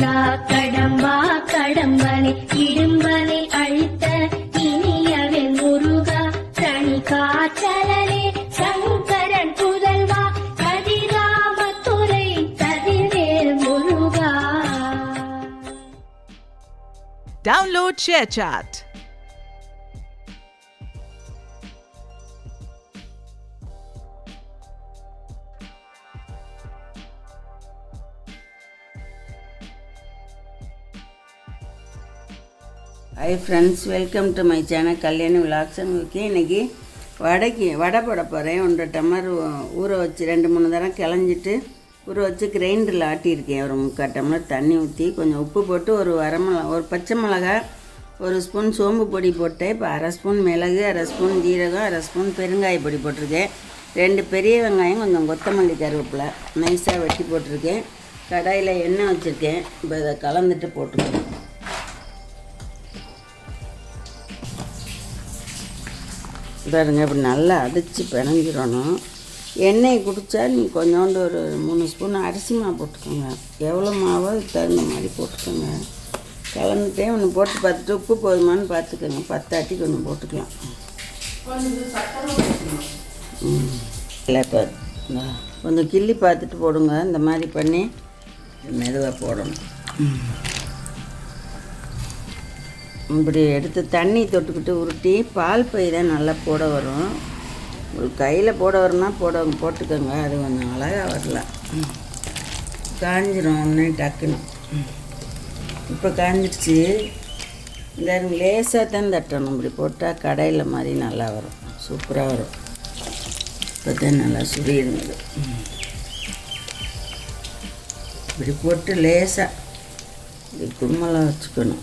கடம்பா கடம்பா கடம்பனை இடும்பனை அழித்த இனியவே முருகா தனி காற்றலே சங்கரன் புதல்வா கதிராமத்துறை Kathirvel Muruga Download ShareChat. Hi friends welcome to my channel Kalyani விலாக்ஸன் okay இன்றைக்கி வடைக்கு வடை போட போகிறேன் ஒன்றரை டம்ளர் ஊற வச்சு ரெண்டு மூணு தரம் கிளஞ்சிட்டு ஊற வச்சு கிரைண்டரில் ஆட்டியிருக்கேன். ஒரு முக்கால் டம்ளர் தண்ணி ஊற்றி கொஞ்சம் உப்பு போட்டு ஒரு வரமிளகா ஒரு பச்சை மிளகா ஒரு ஸ்பூன் சோம்பு பொடி போட்டேன். இப்போ அரை ஸ்பூன் மிளகு அரை ஸ்பூன் ஜீரகம் அரை ஸ்பூன் பெருங்காய பொடி போட்டிருக்கேன். ரெண்டு பெரிய வெங்காயம் கொஞ்சம் கொத்தமல்லி கருவேப்பிலை நைஸாக வெட்டி போட்டிருக்கேன். கடாயில் எண்ணெய் வச்சுருக்கேன். இப்போ இதை கலந்துட்டு போட்டுருக்கேன் பாருங்க இப்படி நல்லா அடித்து பிணைஞ்சிடணும். எண்ணெய் குடித்தா நீ கொஞ்சோண்டு ஒரு மூணு ஸ்பூன் அரிசி மாவு போட்டுக்கோங்க. எவ்வளோ மாவோ அதுக்கு தகுந்த மாதிரி போட்டுக்கோங்க. கலந்துட்டே ஒன்று போட்டு பார்த்துட்டு உப்பு போதுமான்னு பார்த்துக்கோங்க. பத்தாட்டி கொஞ்சம் போட்டுக்கலாம். இல்லை இப்போ கொஞ்சம் கிள்ளி பார்த்துட்டு போடுங்க. இந்த மாதிரி பண்ணி மெதுவாக போடணும். இப்படி எடுத்து தண்ணி தொட்டுக்கிட்டு உருட்டி பால் பை தான் நல்லா போட வரும். உங்களுக்கு கையில் போட வரும்னா போட போட்டுக்கோங்க. அது கொஞ்சம் அழகாக வரல. காஞ்சிரும் ஒன்றே டக்குன்னு. இப்போ காஞ்சிடுச்சு இந்த லேசாக தான் தட்டணும். இப்படி போட்டால் கடையில் மாதிரி நல்லா வரும். சூப்பராக வரும். இப்போ தான் நல்லா சுரியிருந்தது இப்படி போட்டு லேசாக இப்படி கும்மலாக வச்சுக்கணும்.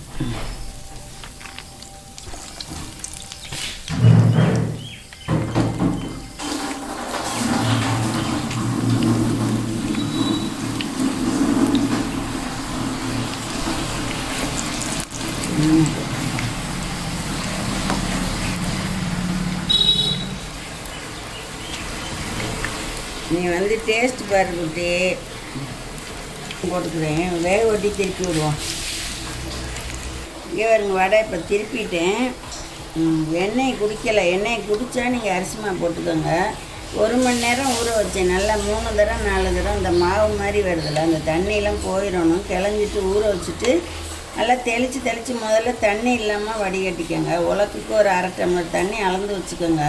நீ வந்து டேஸ்ட் பாரு குட்டி. போட்டுக்கிறேன். வேக ஒட்டி திருப்பி விடுவோம். இங்கே வருங்க வடை இப்போ திருப்பிட்டேன். எண்ணெய் குடிக்கலை. எண்ணெய் குடித்தா நீங்கள் அரிசிமா போட்டுக்கோங்க. ஒரு மணி நேரம் ஊற வச்சேன். நல்லா மூணு தரம் நாலு தரம் இந்த மாவு மாதிரி வருதில்ல அந்த தண்ணியெலாம் போயிடணும். கிளஞ்சிட்டு ஊற வச்சுட்டு நல்லா தெளித்து தெளித்து முதல்ல தண்ணி இல்லாமல் வடிகட்டிக்கோங்க உலக்குக்கு ஒரு அரை டம்ளர் தண்ணி அளந்து வச்சுக்கோங்க.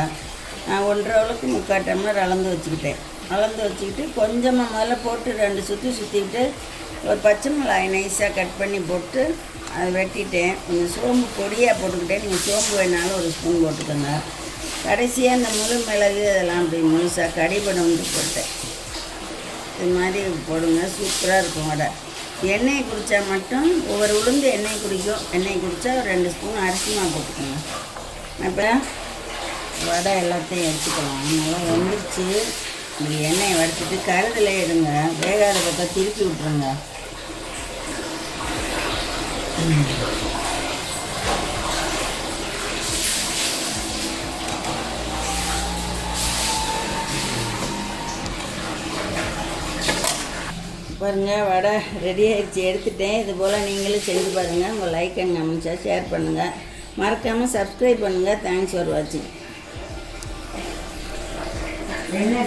நான் ஒன்றரை உலக்கு முக்கால் டம்ளர் அளந்து வச்சுக்கிட்டேன். அளந்து வச்சுக்கிட்டு கொஞ்சமாக முதல்ல போட்டு ரெண்டு சுற்றி சுற்றிக்கிட்டு ஒரு பச்சை மிளகாய் நைஸாக கட் பண்ணி போட்டு அதை வெட்டிட்டேன். கொஞ்சம் சோம்பு பொடியாக போட்டுக்கிட்டேன். நீங்கள் சோம்பு வேணாலும் ஒரு ஸ்பூன் போட்டுக்கோங்க. கடைசியாக இந்த முழு மிளகு அதெல்லாம் அப்படி முழுசாக கடிபடம் வந்து போட்டேன். இது மாதிரி போடுங்க. சூப்பராக இருக்கும் வடை. எண்ணெய் குடித்தா மட்டும் ஒவ்வொரு உளுந்து எண்ணெய் குடிக்கும். எண்ணெய் குடித்தா ஒரு ரெண்டு ஸ்பூன் அரிசி மாவு போட்டுக்கோங்க. அப்புறம் வடை எல்லாத்தையும் எடுத்துக்கலாம். நல்லா வெந்துருச்சு. இந்த எண்ணெயை வறுத்துட்டு கருதில் எடுங்க. வேகாத பக்கம் திருப்பி விட்ருங்க பாருங்க வடை ரெடி ஆகிடுச்சி எடுத்துட்டேன். இது போல் நீங்களும் செஞ்சு பாருங்கள் உங்கள் லைக் அண்ட் கமெண்ட்ஸாக ஷேர் பண்ணுங்கள் மறக்காமல் சப்ஸ்கிரைப் பண்ணுங்கள் தேங்க்ஸ் ஃபார் வாட்சிங் என்ன